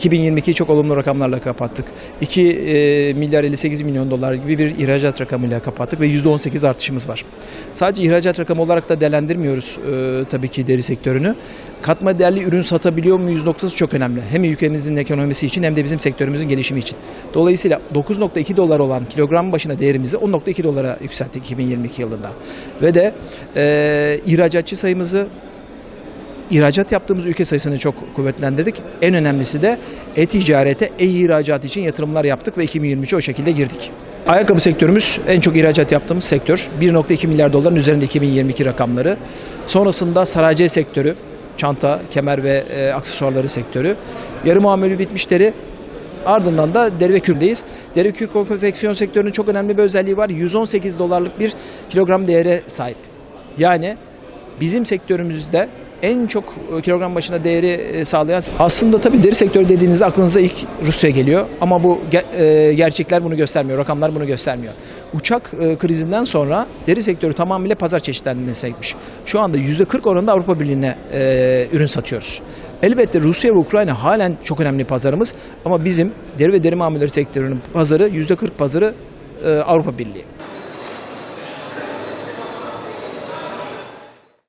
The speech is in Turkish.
2022'yi çok olumlu rakamlarla kapattık. 2 e, milyar 58 milyon dolar gibi bir ihracat rakamıyla kapattık ve %18 artışımız var. Sadece ihracat rakamı olarak da değerlendirmiyoruz e, tabii ki deri sektörünü. Katma değerli ürün satabiliyor muyuz noktası çok önemli. Hem ülkemizin ekonomisi için hem de bizim sektörümüzün gelişimi için. Dolayısıyla 9.2 dolar olan kilogram başına değerimizi 10.2 dolara yükselttik 2022 yılında. Ve de e, ihracatçı sayımızı ihracat yaptığımız ülke sayısını çok kuvvetlendirdik. En önemlisi de e-ticarete, e-ihracat için yatırımlar yaptık ve 2023'e o şekilde girdik. Ayakkabı sektörümüz en çok ihracat yaptığımız sektör. 1.2 milyar doların üzerinde 2022 rakamları. Sonrasında sanayi sektörü, çanta, kemer ve e, aksesuarları sektörü. Yarı mamulü bitmişleri Ardından da deri ve kürdeyiz. Deri kür konfeksiyon sektörünün çok önemli bir özelliği var. 118 dolarlık bir kilogram değere sahip. Yani bizim sektörümüzde en çok e, kilogram başına değeri e, sağlayan aslında tabii deri sektörü dediğinizde aklınıza ilk Rusya geliyor ama bu e, gerçekler bunu göstermiyor, rakamlar bunu göstermiyor. Uçak krizinden sonra deri sektörü tamamıyla pazar çeşitlendiğine sahipmiş. Şu anda %40 oranında Avrupa Birliği'ne ürün satıyoruz. Elbette Rusya ve Ukrayna halen çok önemli pazarımız ama bizim deri ve deri mamulleri sektörünün pazarı %40 pazarı Avrupa Birliği.